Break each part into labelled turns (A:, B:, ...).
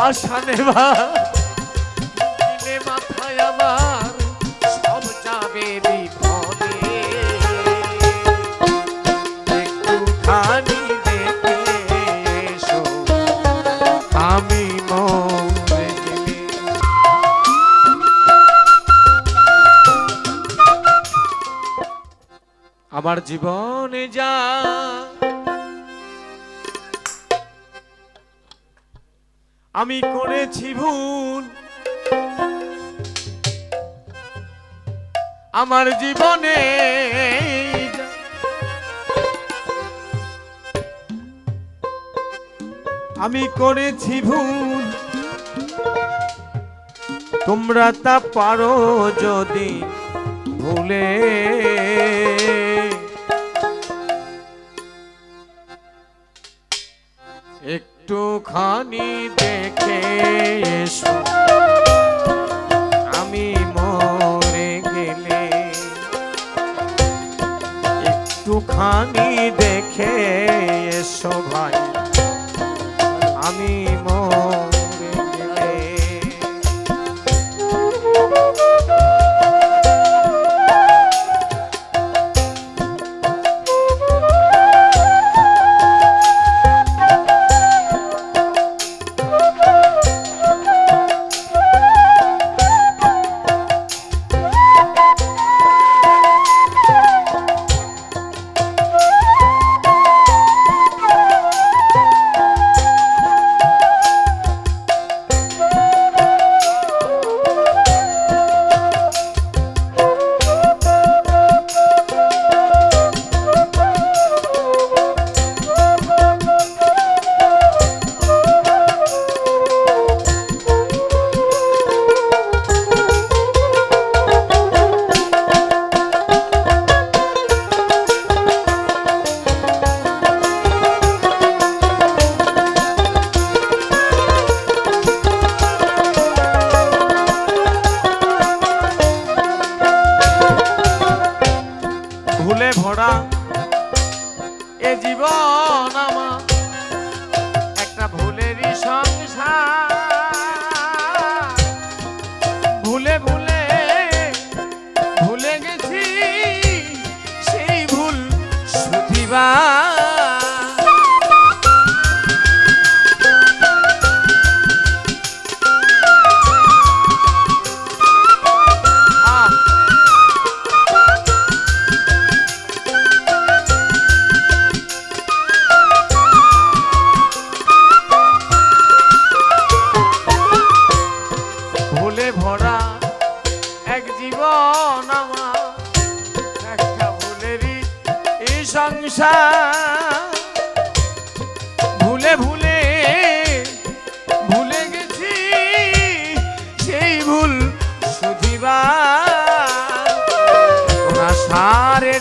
A: আশা নেবা মাথায় আমার সব যাবে বিফলে একটুখানি আমার জীবনে যা আমি করেছি ভুল। আমার জীবনে আমি করেছি ভুল। তোমরা তা পারো যদি ভুলে। একটুখানি দেখে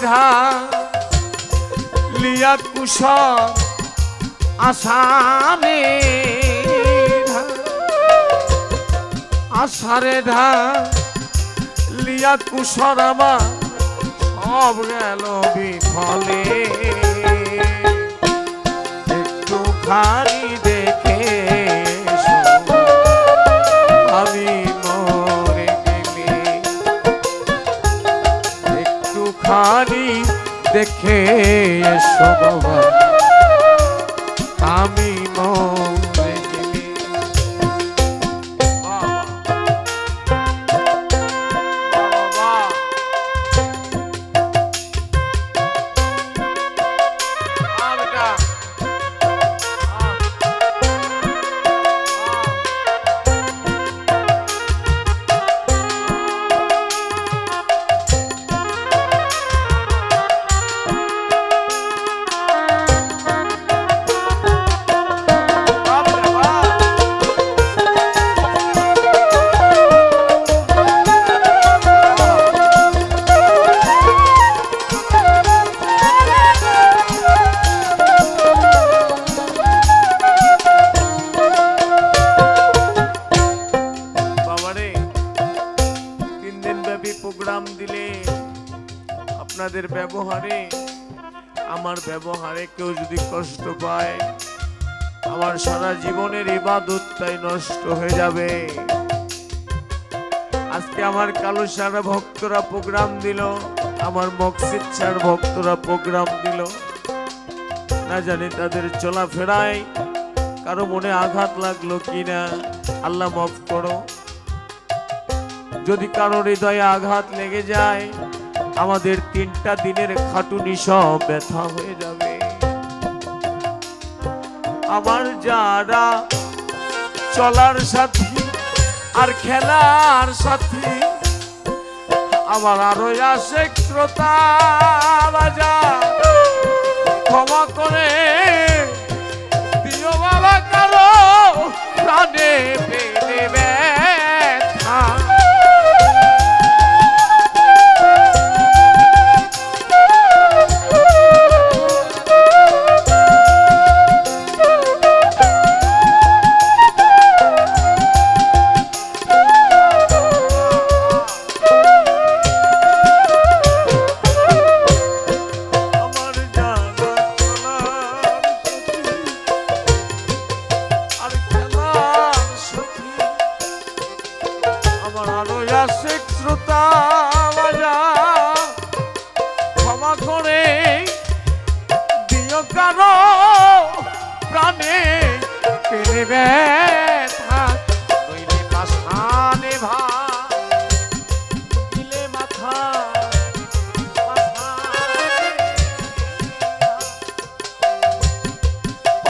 A: ঢা লিয়া কুশল আসামে আষাঢ়ে ঢা লিয়া কুসরাবা সব গেল বিফলে। একটু খালি দেখে এসো ব্যবহারে, আমার ব্যবহারে কেউ যদি কষ্ট পায়, আমার সারা জীবনের ইবাদতটাই নষ্ট হয়ে যাবে। আজকে আমার কালো সারা ভক্তরা প্রোগ্রাম দিল, আমার মকসিদ সার ভক্তরা প্রোগ্রাম দিল। না জানি তাদের চলাফেরায় কারও মনে আঘাত লাগল কিনা, আল্লাহ মাফ করো। যদি কারও হৃদয়ে আঘাত লেগে যায় আমাদের তিনটা দিনের খাটুনি সব ব্যথা হয়ে যাবে। আমার যারা চলার সাথী আর খেলার সাথী, আমার আরও আসে বাজার ক্ষমা করে দিও বাবা কারও প্রাণে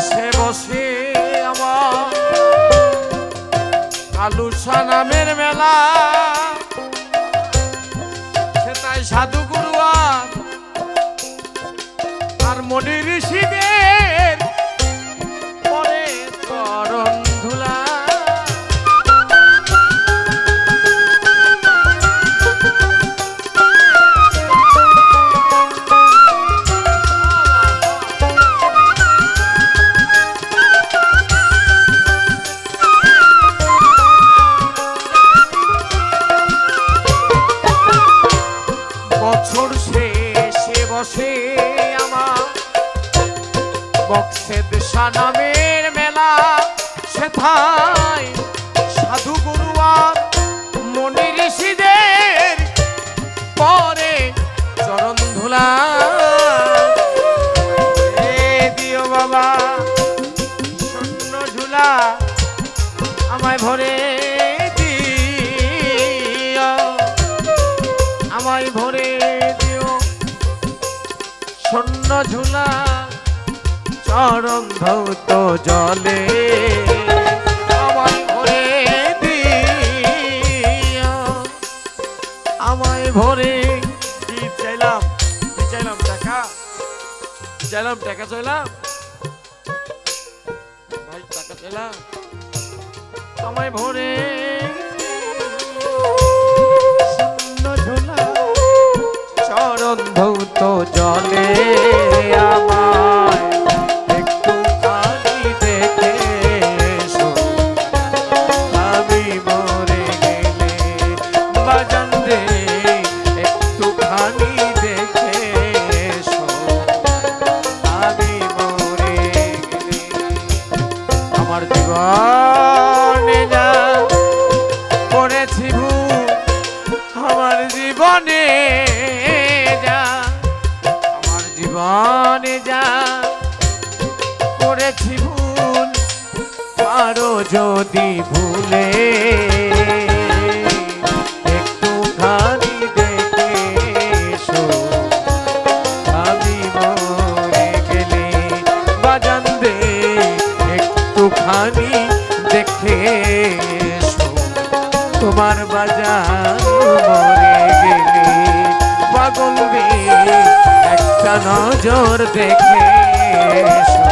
A: শেষে বসে আমার আলুসা নামের মেলা। সেটাই সাধু বক্সেদ নামের মেলা, সেথায় সাধু গুরুয়ার মনি ঋষিদের পরে চরণ ধুলা দিও বাবা শূন্য ঝুলা আমায় ভরে দিও। আমায় ভরে দিও স্বর্ণ ঝুলা চরণ ধৌত জলে আমায় ভরে দিও। আমায় ভরে কি চাইলাম? কি চাইলাম টাকা? চাইলাম টাকা চাইলাম? ভাই টাকা চাইলাম। আমায় ভরে চরণ ধৌত জলে আমায় যদি ভুলে খালি দেখে আমি তোমার বাজান মরে গেলে পাগল একটা নজর দেখে এসো।